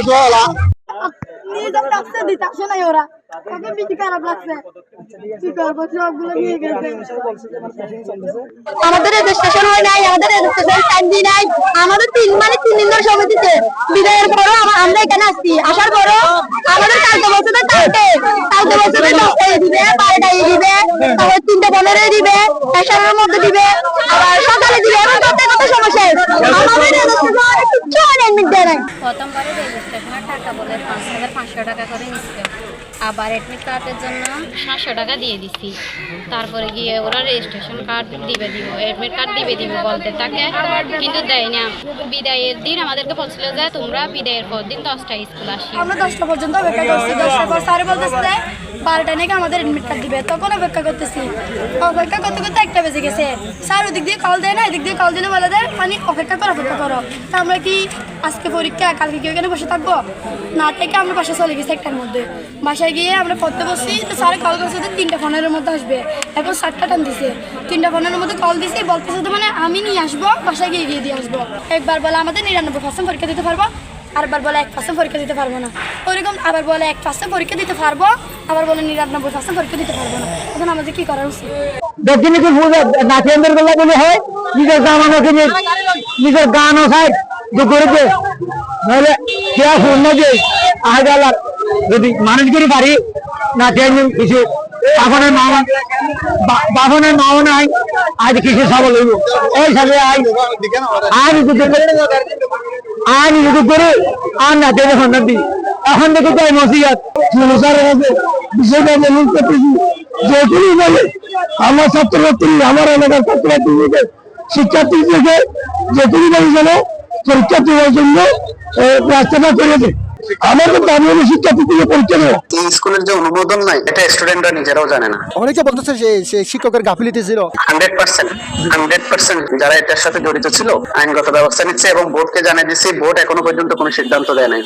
নিজে লাগছে দিতে আসে নাই ওরা ওকে বেশি খারাপ লাগছে কি করব সবগুলো নিয়ে গেছে আমাদের রেজিস্ট্রেশন হয় নাই আমাদের রেজিস্ট্রেশন টাইম দি নাই। আমাদের তিন মানে তিন দিন ধরে সময় দিতে বিদায়ের পরও আমা- আমরা এখানে আসছি। আসার পরও আমাদের কালকে বছর কালকে। কালকে বছর দশটায় দিবে বারোটায় দিবে তারপর তিনটে পনেরোয় দিবে এগারোর মধ্যে দিবে আবার সকালে দিবে এবং করতে কত সমস্যা আমাদের রেজিস্ট্রেশন কিচ্ছু হয় না এডমিট দেয় নাই প্রথমবারে রেজিস্ট্রেশনের টাকা বলে পাঁচ হাজার পাঁচশো টাকা করে নিচ্ছে। আবার অ্যাডমিট কার্ডের জন্য সাতশো টাকা দিয়ে দিচ্ছি তারপরে গিয়ে ওরা রেজিস্ট্রেশন কার্ড দিবে দিব অ্যাডমিট কার্ড দিবে দিব বলতে তাকে কিন্তু দেয় না বিদায়ের দিন আমাদেরকে বলছিল যে তোমরা বিদায়ের পর দিন দশটা স্কুল আসি আমরা দশটা পর্যন্ত অপেক্ষা করছি দশটার পর স্যার বলতেছে বারোটা নাকি আমাদের এডমিট কার্ড দিবে। তখন অপেক্ষা করতেছি। অপেক্ষা করতে করতে একটা বেজে গেছে। স্যার ওদিক দিয়ে কল দেয় না, এদিক দিয়ে কল দিলে বলে দেয় মানে অপেক্ষা করো অপেক্ষা করো। তা আমরা কি আজকে পরীক্ষা, কালকে কি ওখানে বসে থাকব? না থেকে আমরা বাসায় চলে গেছি একটার মধ্যে। বাসায় গিয়ে আমরা পড়তে বসছি, তো স্যার কল করছে যে তিনটা ফোনের মধ্যে আসবে। এখন সাতটা টান দিছে তিনটা ফোনের মধ্যে কল দিছে, বলতেছে তো মানে আমি নিয়ে আসব, বাসায় গিয়ে গিয়ে দিয়ে আসব। একবার বলে আমাদের নিরানব্বই পার্সেন্ট পরীক্ষা দিতে পারব। আরবার বলে এক পার্সেন্ট পরীক্ষা দিতে পারব না। ওইরকম আবার বলে এক পার্সেন্ট পরীক্ষা দিতে পারব। আবার বলে নিরানব্বই পার্সেন্ট পরীক্ষা দিতে পারব না। এখন আমাদের কি করা উচিত? দক্ষিণীকে যদি মানুষ করে পারি নাচিয়ান কিছু বাপনের মাও নাই, আজ এই আজ যদি আজ যদি করে, আর নাচিয়ে সন্ধান দিই এখন দেখে যাই মসিয়াত আমার ছাত্রছাত্রী, আমার এলাকার ছাত্রছাত্রীদের শিক্ষার্থীদেরকে যেটুকুই বলে যেন পরীক্ষার্থী হওয়ার জন্য রাস্তাটা করে দেয় আমার দাবি হলো শিক্ষার্থী থেকে পরীক্ষা দেওয়া স্কুলের যে অনুমোদন নাই এটা স্টুডেন্টরা নিজেরাও জানে না। অনেকে বলতেছে যে শিক্ষকের গাফিলিতি ছিল। হান্ড্রেড পার্সেন্ট হান্ড্রেড পার্সেন্ট যারা এটার সাথে জড়িত ছিল আইনগত ব্যবস্থা নিচ্ছে এবং বোর্ডকে জানিয়ে দিচ্ছে বোর্ড এখনও পর্যন্ত কোনো সিদ্ধান্ত দেয় নাই।